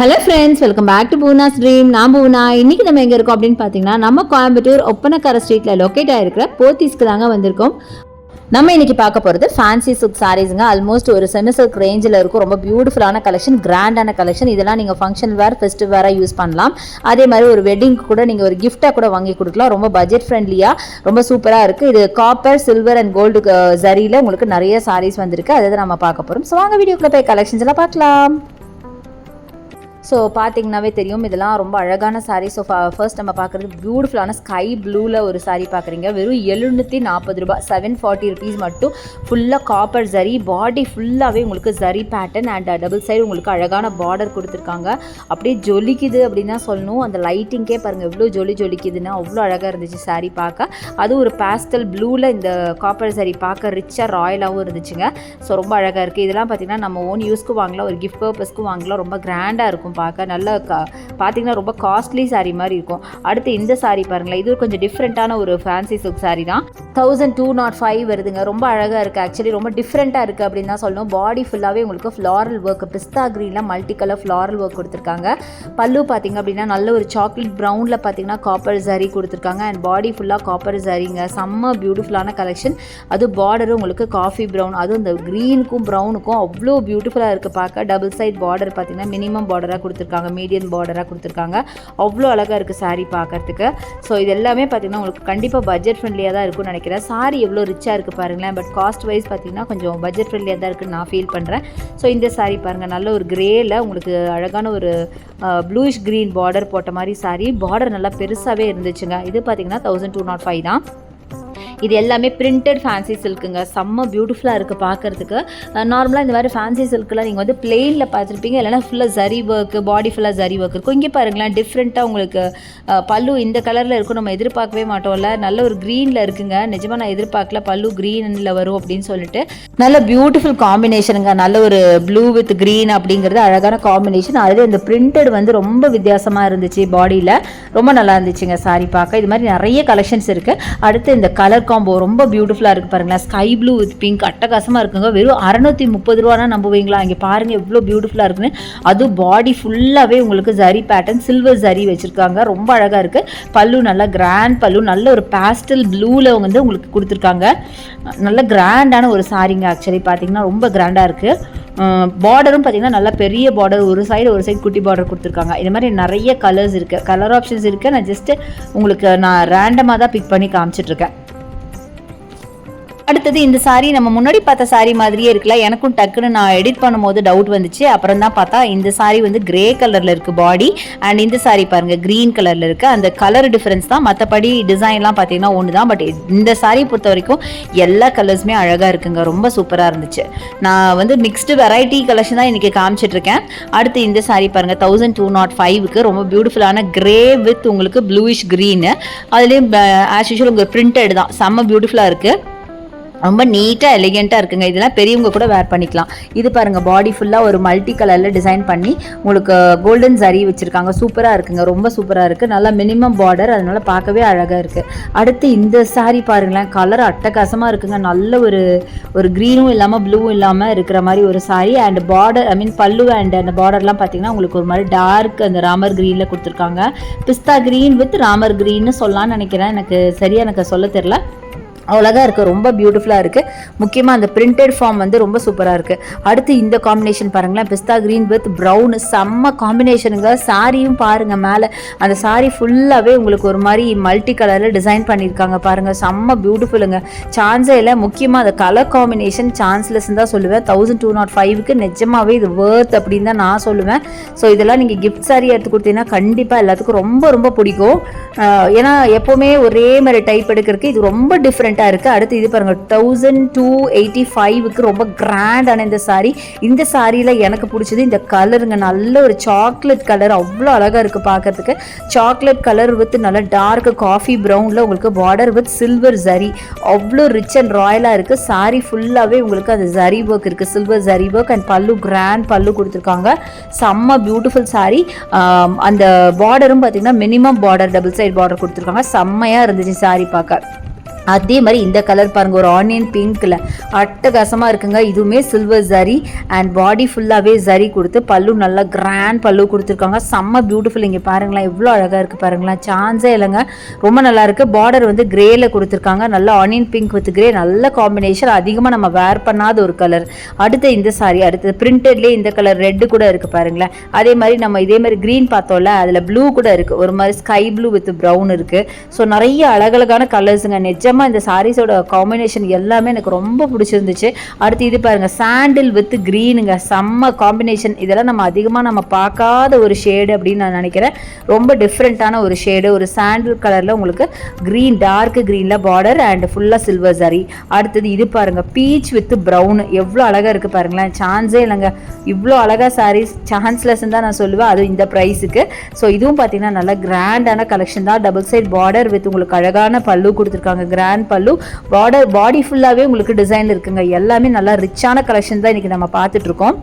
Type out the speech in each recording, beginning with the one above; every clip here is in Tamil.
Hello friends welcome back to Poona stream நான் பூனா. இன்னைக்கு நம்ம எங்கே இருக்கோம் அப்படின்னு பார்த்தீங்கன்னா நம்ம கோயம்புத்தூர் ஒப்பனக்கார ஸ்ட்ரீட்டில் லொக்கேட் ஆகிருக்கிற போத்தீஸ்க்கு தாங்க வந்திருக்கோம். நம்ம இன்னைக்கு பார்க்க போகிறது ஃபேன்சி சில்க் சாரீஸுங்க ஆல்மோஸ்ட் ஒரு செமி சில்க் ரேஞ்சில் இருக்கும். ரொம்ப பியூட்டிஃபுல்லான கலெக்ஷன் கிராண்டான கலெக்ஷன் இதெல்லாம் நீங்கள் ஃபங்க்ஷன் வேர் ஃபெஸ்டிவ் வேராக யூஸ் பண்ணலாம். அதே மாதிரி ஒரு வெட்டிங்க்கு கூட நீங்கள் ஒரு கிஃப்டாக கூட வாங்கி கொடுக்கலாம். ரொம்ப பட்ஜெட் ஃப்ரெண்ட்லியாக ரொம்ப சூப்பராக இருக்குது இது காப்பர் சில்வர் அண்ட் கோல்டு ஜரியில் உங்களுக்கு நிறைய சாரீஸ் வந்திருக்கு. அதை தான் நம்ம பார்க்க போகிறோம் ஸோ வாங்க வீடியோக்குள்ளே போய் கலெக்ஷன்ஸ் எல்லாம் பார்க்கலாம். ஸோ பார்த்தீங்கன்னாவே தெரியும் இதெல்லாம் ரொம்ப அழகான சாரீ ஸோ ஃபர்ஸ்ட் நம்ம பார்க்குறது பியூட்டிஃபுல்லான ஸ்கை ப்ளூவில் ஒரு சாரீ பார்க்குறீங்க வெறும் எழுநூற்றி நாற்பது ரூபாய் செவன் ஃபார்ட்டி ருபீஸ் மட்டும். ஃபுல்லாக காப்பர் ஜரி பாடி ஃபுல்லாகவே உங்களுக்கு zari pattern and double side உங்களுக்கு அழகான பார்டர் கொடுத்துருக்காங்க. அப்படியே ஜொலிக்குது அப்படின்னு தான் சொல்லணும். அந்த லைட்டிங்கே பாருங்கள் எவ்வளோ ஜொலி ஜொலிக்குதுன்னா அவ்வளோ அழகாக இருந்துச்சு சாரீ பார்க்க. அதுவும் ஒரு பேஸ்டல் ப்ளூவில் இந்த காப்பர் சாரீ பார்க்க ரிச்சாக ராயலாகவும் இருந்துச்சுங்க. ஸோ ரொம்ப அழகாக இருக்குது இதெல்லாம் பார்த்திங்கன்னா நம்ம ஓன் யூஸ்க்கு வாங்கலாம் ஒரு கிஃப்ட் பர்பஸ்க்கு வாங்கலாம். ரொம்ப கிராண்டாக இருக்கும். பார்க்க. நல்லா கா பார்த்தீங்கன்னா ரொம்ப காஸ்ட்லி சாரீ மாதிரி இருக்கும். அடுத்து இந்த சாரீ பாருங்களேன். இது கொஞ்சம் டிஃப்ரெண்ட்டான ஒரு ஃபேன்சி சில்க் சாரீ தான். தௌசண்ட் டூ நாட் ஃபைவ் வருதுங்க. ரொம்ப அழகாக இருக்குது ஆக்சுவலி ரொம்ப டிஃப்ரெண்ட்டாக இருக்குது அப்படின்னு தான் சொல்லணும். பாடி ஃபுல்லாகவே உங்களுக்கு ஃப்ளாரல் ஒர்க் பிஸ்தா க்ரீனில் மல்டி கலர் ஃப்ளாரல் ஒர்க் கொடுத்துருக்காங்க. பல்லு பார்த்தீங்க அப்படின்னா நல்ல ஒரு சாக்லேட் ப்ரௌனில் பார்த்தீங்கன்னா காப்பர் ஜரி கொடுத்துருக்காங்க. அண்ட் பாடி ஃபுல்லாக காப்பர் ஜரிங்க செம்ம பியூட்டிஃபுல்லான கலெக்ஷன் அது பார்டரும் உங்களுக்கு காஃபி ப்ரௌன் அதுவும் இந்த க்ரீனுக்கும் ப்ரௌனுக்கும் அவ்வளோ பியூட்டிஃபுல்லாக இருக்குது பார்க்க. டபுள் சைட் பார்டர் பார்த்தீங்கன்னா மினிமம் பார்டராக கொடுத்துருக்காங்க மீடியம் பார்டராக கொடுத்துருக்காங்க. அவ்வளோ அழகாக இருக்குது சாரீ பார்க்கறதுக்கு. ஸோ இது எல்லாமே பார்த்தீங்கன்னா உங்களுக்கு கண்டிப்பாக பட்ஜெட் ஃப்ரெண்ட்லியாக தான் இருக்கும்னு நினைக்கிறேன். Saree எவ்வளோ ரிச்சாக இருக்குது பாருங்களேன். பட் காஸ்ட் வைஸ் பார்த்தீங்கன்னா கொஞ்சம் பட்ஜெட் ஃப்ரெண்ட்லியாக தான் இருக்குன்னு நான் ஃபீல் பண்ணுறேன் ஸோ இந்த saree பாருங்கள் நல்ல ஒரு கிரேயில் உங்களுக்கு அழகான ஒரு ப்ளூஷ் க்ரீன் பார்டர் போட்ட மாதிரி saree. பார்டர் நல்லா பெருசாகவே இருந்துச்சுங்க. இது பார்த்தீங்கன்னா தௌசண்ட் டூ நாட் ஃபைவ் தான். இது எல்லாமே பிரிண்டட் ஃபேன்சி சில்க்குங்க செம்ம பியூட்டிஃபுல்லாக இருக்குது பார்க்குறதுக்கு நார்மலாக இந்த மாதிரி ஃபேன்சி சில்க்கில் நீங்கள் வந்து பிளெயினில் பார்த்துருப்பீங்க. இல்லைனா ஃபுல்லாக ஜரி ஒர்க்கு பாடி ஃபுல்லாக ஜரி ஒர்க் இருக்கும். இங்கே பாருங்களேன் டிஃப்ரெண்ட்டாக உங்களுக்கு பல்லு இந்த கலரில் இருக்கும். நம்ம எதிர்பார்க்கவே மாட்டோம்ல நல்ல ஒரு க்ரீனில் இருக்குங்க. நிஜமாக நான் எதிர்பார்க்கல பல்லு க்ரீனில் வரும் அப்படின்னு சொல்லிட்டு. நல்ல பியூட்டிஃபுல் காம்பினேஷனுங்க நல்ல ஒரு ப்ளூ வித் க்ரீன் அப்படிங்கிறது அழகான காம்பினேஷன் அதுவே இந்த பிரிண்டட் வந்து ரொம்ப வித்தியாசமாக இருந்துச்சு பாடியில் ரொம்ப நல்லா இருந்துச்சுங்க சாரி பார்க்க. இது மாதிரி நிறைய கலெக்ஷன்ஸ் இருக்குது அடுத்து இந்த கலர் காம்போ ரொம்ப பியூட்டிஃபுல்லாக இருக்குது பாருங்களேன். ஸ்கை ப்ளூ வித் பிங்க் அட்டகாசமாக இருக்குங்க. வெறும் அறநூற்றி முப்பது ரூபானா நம்புவீங்களா? இங்கே பாருங்கள் எவ்வளோ பியூட்டிஃபுல்லாக இருக்குன்னு. அது பாடி ஃபுல்லாகவே உங்களுக்கு ஜரி பேட்டர்ன் சில்வர் ஜரி வச்சுருக்காங்க. ரொம்ப அழகாக இருக்குது பல்லு நல்லா கிராண்ட் பல்லு. நல்ல ஒரு பேஸ்டல் ப்ளூவில் வந்து உங்களுக்கு கொடுத்துருக்காங்க. நல்ல கிராண்டான ஒரு சாரிங்க ஆக்சுவலி பார்த்தீங்கன்னா ரொம்ப கிராண்டாக இருக்குது பார்டரும் பார்த்தீங்கன்னா நல்லா பெரிய பார்டர் ஒரு சைடு ஒரு சைடு குட்டி பார்டர் கொடுத்துருக்காங்க. இது மாதிரி நிறைய கலர்ஸ் இருக்குது கலர் ஆப்ஷன்ஸ் இருக்குது நான் ஜஸ்ட்டு உங்களுக்கு நான் ரேண்டமாக தான் பிக் பண்ணி காமிச்சிட்ருக்கேன் அடுத்தது இந்த சாரி நம்ம முன்னாடி பார்த்த சாரி மாதிரியே இருக்குல்ல எனக்கும் டக்குன்னு நான் எடிட் பண்ணும்போது டவுட் வந்துச்சு. அப்புறம் தான் பார்த்தா இந்த சாரி வந்து கிரே கலரில் இருக்குது பாடி அண்ட் இந்த சாரி பாருங்க க்ரீன் கலரில் இருக்குது அந்த கலர் டிஃப்ரென்ஸ் தான். மற்றபடி டிசைன்லாம் பார்த்தீங்கன்னா ஒன்று தான். பட் இந்த சாரீ பொறுத்த வரைக்கும் எல்லா கலர்ஸுமே அழகாக இருக்குங்க. ரொம்ப சூப்பராக இருந்துச்சு. நான் வந்து மிக்ஸ்டு வெரைட்டி கலெக்ஷன் தான் இன்றைக்கி காமிச்சிட்ருக்கேன் அடுத்து இந்த சாரி பாருங்கள் தௌசண்ட் டூ நாட் ஃபைவுக்கு ரொம்ப பியூட்டிஃபுல்லான கிரே வித் உங்களுக்கு ப்ளூயிஷ் க்ரீனு அதுலேயும் ஆஸ் யூஷுவல் உங்களுக்கு பிரிண்டட் தான். செம்ம பியூட்டிஃபுல்லாக இருக்குது ரொம்ப நீட்டாக எலிகெண்ட்டாக இருக்குங்க. இதெல்லாம் பெரியவங்க கூட வேர் பண்ணிக்கலாம். இது பாருங்கள் பாடி ஃபுல்லாக ஒரு மல்டி கலரில் டிசைன் பண்ணி உங்களுக்கு கோல்டன் ஜரி வச்சுருக்காங்க. சூப்பராக இருக்குங்க. ரொம்ப சூப்பராக இருக்குது நல்லா மினிமம் பார்டர் அதனால பார்க்கவே அழகாக இருக்குது அடுத்து இந்த சாரீ பாருங்களேன் கலர் அட்டகாசமாக இருக்குங்க. நல்ல ஒரு ஒரு க்ரீனும் இல்லாமல் ப்ளூவும் இல்லாமல் இருக்கிற மாதிரி ஒரு sari and border I mean pallu and அந்த பார்டர்லாம் பார்த்தீங்கன்னா உங்களுக்கு ஒரு மாதிரி டார்க் அந்த ராமர் க்ரீனில் கொடுத்துருக்காங்க. பிஸ்தா க்ரீன் வித் ராமர் க்ரீன்னு சொல்லலாம்னு நினைக்கிறேன். எனக்கு சரியாக எனக்கு சொல்ல தெரில அவ்வளோதான் இருக்குது ரொம்ப பியூட்டிஃபுல்லாக இருக்குது முக்கியமாக அந்த பிரிண்டட் ஃபார்ம் வந்து ரொம்ப சூப்பராக இருக்குது அடுத்து இந்த காம்பினேஷன் பாருங்களேன். பிஸ்தா க்ரீன் வித் ப்ரௌன் செம்ம காம்பினேஷனுங்க சாரியும் பாருங்கள் மேலே. அந்த சாரி ஃபுல்லாகவே உங்களுக்கு ஒரு மாதிரி மல்டி கலரில் டிசைன் பண்ணியிருக்காங்க பாருங்கள் செம்ம பியூட்டிஃபுல்லுங்க சான்ஸே இல்லை. முக்கியமாக அந்த கலர் காம்பினேஷன் சான்ஸ்லெஸ் தான் சொல்லுவேன். தௌசண்ட் டூ நாட் ஃபைவ்க்கு நிஜமாகவே இது வேர்த் அப்படின்னு தான் நான் சொல்லுவேன். ஸோ இதெல்லாம் நீங்கள் கிஃப்ட் சாரி எடுத்து கொடுத்தீங்கன்னா கண்டிப்பாக எல்லாத்துக்கும் ரொம்ப ரொம்ப பிடிக்கும். ஏன்னா எப்போவுமே ஒரே மாதிரி டைப் எடுக்கிறதுக்கு இது ரொம்ப டிஃப்ரெண்ட் டிஃப்ரெண்ட்டாக இருக்குது அடுத்து இது பாருங்கள் தௌசண்ட் டூ எயிட்டி ஃபைவுக்கு ரொம்ப கிராண்டான இந்த சாரீ இந்த சாரியில் எனக்கு பிடிச்சது இந்த கலருங்க நல்ல ஒரு சாக்லேட் கலர் அவ்வளோ அழகாக இருக்குது பார்க்கறதுக்கு சாக்லேட் கலர் வித் நல்ல டார்க் காஃபி ப்ரௌனில் உங்களுக்கு பார்டர் வித் சில்வர் ஜரி அவ்வளோ ரிச் அண்ட் ராயலாக இருக்குது சாரீ ஃபுல்லாகவே உங்களுக்கு அந்த ஜரி ஒர்க் இருக்குது silver zari work and pallu grand pallu கொடுத்துருக்காங்க. செம்ம பியூட்டிஃபுல் சாரீ அந்த பார்டரும் பார்த்தீங்கன்னா minimum border double side border கொடுத்துருக்காங்க. செம்மையாக இருந்துச்சு சாரீ பார்க்க. அதே மாதிரி இந்த கலர் பாருங்கள் ஒரு ஆனியன் பிங்க்கில் அட்டகாசமாக இருக்குங்க. இதுவுமே சில்வர் ஜரி அண்ட் பாடி ஃபுல்லாகவே ஜரி கொடுத்து பல்லு நல்லா கிராண்ட் பல்லு கொடுத்துருக்காங்க. செம்ம பியூட்டிஃபுல் இங்கே பாருங்களேன். எவ்வளோ அழகாக இருக்குது பாருங்களேன். சான்ஸே இல்லைங்க. ரொம்ப நல்லா இருக்குது பார்டர் வந்து கிரேயில் கொடுத்துருக்காங்க. நல்லா ஆனியன் பிங்க் வித் கிரே நல்ல காம்பினேஷன் அதிகமாக நம்ம வேர் பண்ணாத ஒரு கலர் அடுத்து இந்த சாரி அடுத்து பிரிண்டட்லேயே இந்த கலர் ரெட்டு கூட இருக்குது பாருங்களேன். அதே மாதிரி நம்ம இதே மாதிரி க்ரீன் பார்த்தோம்ல அதில் ப்ளூ கூட இருக்குது ஒரு மாதிரி ஸ்கை ப்ளூ வித் ப்ரௌன் இருக்குது ஸோ நிறைய அழகழகான கலர்ஸுங்க நிஜமா இந்த சாரீஸோட காம்பினேஷன் எல்லாமே எனக்கு ரொம்ப பிடிச்சிருந்துச்சு. அடுத்து இது பாருங்க சாண்டில் வித் க்ரீனுங்க செம்ம காம்பினேஷன் இதெல்லாம் நம்ம அதிகமாக நம்ம பார்க்காத ஒரு ஷேடு அப்படின்னு நான் நினைக்கிறேன். ரொம்ப டிஃப்ரெண்ட்டான ஒரு ஷேடு ஒரு சாண்டில் கலரில் உங்களுக்கு க்ரீன் டார்க் க்ரீனில் பார்டர் அண்ட் ஃபுல்லாக சில்வர் சரி அடுத்தது இது பாருங்க பீச் வித் ப்ரௌன் எவ்வளோ அழகாக இருக்குது பாருங்களேன். சான்ஸே இல்லைங்க. இவ்வளோ அழகாக சாரீஸ் சான்ஸ்லெஸ் தான் நான் சொல்லுவேன். அதுவும் இந்த ப்ரைஸுக்கு ஸோ இதுவும் பார்த்தீங்கன்னா நல்லா கிராண்டான கலெக்ஷன் தான். டபுள் சைட் பார்டர் வித் உங்களுக்கு அழகான பல்லு கொடுத்துருக்காங்க. கிராண்ட் பல்லு பார்டர் பாடி ஃபுல்லாகவே உங்களுக்கு டிசைனில் இருக்குங்க. எல்லாமே நல்லா ரிச்சான கலெக்ஷன் தான் இன்றைக்கி நம்ம பார்த்துட்ருக்கோம்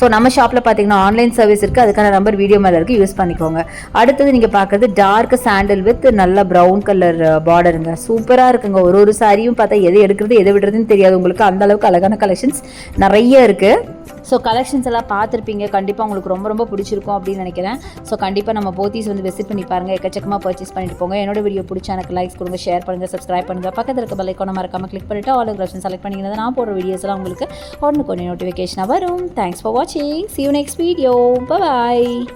ஸோ நம்ம ஷாப்பில் பார்த்தீங்கன்னா ஆன்லைன் சர்வீஸ் இருக்குது அதுக்கான நம்பர் வீடியோ மேலே இருக்குது யூஸ் பண்ணிக்கோங்க. அடுத்தது நீங்கள் பார்க்குறது டார்க் சாண்டில் வித் நல்ல ப்ரௌன் கலர் பார்டருங்க சூப்பராக இருக்குங்க. ஒரு ஒரு சாரியும் பார்த்தா எது எடுக்கிறது எதை விடுறதுன்னு தெரியாது உங்களுக்கு. அந்த அளவுக்கு அழகான கலெக்ஷன்ஸ் நிறைய இருக்குது ஸோ கலெக்ஷன்ஸ் எல்லாம் பார்த்துருப்பீங்க. கண்டிப்பாக உங்களுக்கு ரொம்ப ரொம்ப பிடிச்சிருக்கும் அப்படின்னு நினைக்கிறேன். ஸோ கண்டிப்பாக நம்ம போத்தீஸ் வந்து விசிட் பண்ணி பாருங்கள் எக்கச்சக்கமாக பர்ச்சேஸ் பண்ணிட்டு போங்க. என்னோட வீடியோ பிடிச்ச எனக்கு லைக்ஸ் கொடுங்க ஷேர் பண்ணுங்கள் சப்ஸ்கிரைப் பண்ணுங்கள் பக்கத்தில் இருக்க பெல் மறக்காமல் கிளிக் பண்ணிவிட்டு ஆல் ஆப்ஷன் செலக்ட் பண்ணிங்கன்னா நான் போடுற வீடியோஸ்லாம் உங்களுக்கு ஒன்று கொஞ்சம் நோட்டிஃபிகேஷனாக வரும். Thanks for watching. See you next video. Bye bye.